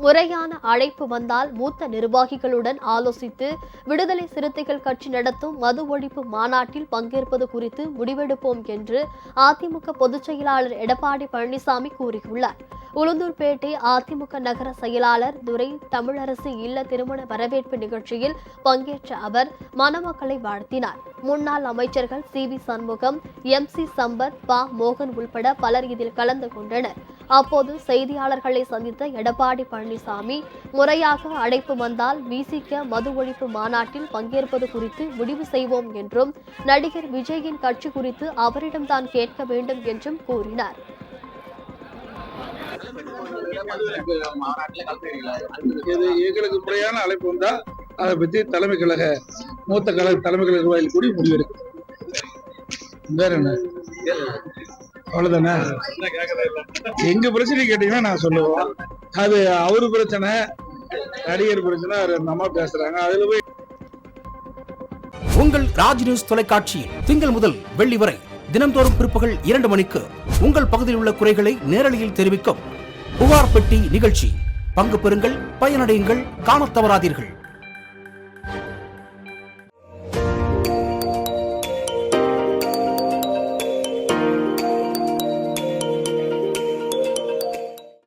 முறையான அழைப்பு வந்தால் மூத்த நிர்வாகிகளுடன் ஆலோசித்து விடுதலை சிறுத்தைகள் கட்சி நடத்தும் மது ஒழிப்பு மாநாட்டில் பங்கேற்பது குறித்து முடிவெடுப்போம் என்று அதிமுக பொதுச் செயலாளர் எடப்பாடி பழனிசாமி கூறியுள்ளார். உளுந்தூர்பேட்டை அதிமுக நகர செயலாளர் துரை தமிழரசு இல்ல திருமண வரவேற்பு நிகழ்ச்சியில் பங்கேற்ற அவர் மணமக்களை வாழ்த்தினார். முன்னாள் அமைச்சர்கள் C V Shanmugam M C Sampath ப மோகன் உள்பட பலர் இதில் கலந்து கொண்டனர். அப்போது செய்தியாளர்களை சந்தித்த எடப்பாடி பழனிசாமி முறையாக அழைப்பு வந்தால் விசிக மது ஒழிப்பு மாநாட்டில் பங்கேற்பது குறித்து முடிவு செய்வோம் என்றும் நடிகர் விஜயின் கட்சி குறித்து அவரிடம்தான் கேட்க வேண்டும் என்றும் கூறினார். இது எங்களுக்கு முறையான அழைப்பு வந்தால் அதை பத்தி தலைமை கழக மூத்த கழக தலைமை கழக நிர்வாகிகள் கூடி முடிவெடுக்கும் வேற என்ன? அவ்வளவுதானே? எங்க பிரச்சனை கேட்டீங்கன்னா நான் சொல்லுவோம். அது அவரு பிரச்சனை நடிகர் பிரச்சனை அவர் அந்த அம்மா பேசுறாங்க. அதுல போய் உங்கள் ராஜ் நியூஸ் தொலைக்காட்சியில் திங்கள் முதல் வெள்ளி வரை தினம்தோறும் பிற்பகல் இரண்டு மணிக்கு உங்கள் பகுதியில் உள்ள குறைகளை நேரலையில் தெரிவிக்கும் புகார் பெட்டி நிகழ்ச்சி. பங்கு பெறுங்கள் பயனடையுங்கள் காணத் தவறாதீர்கள்.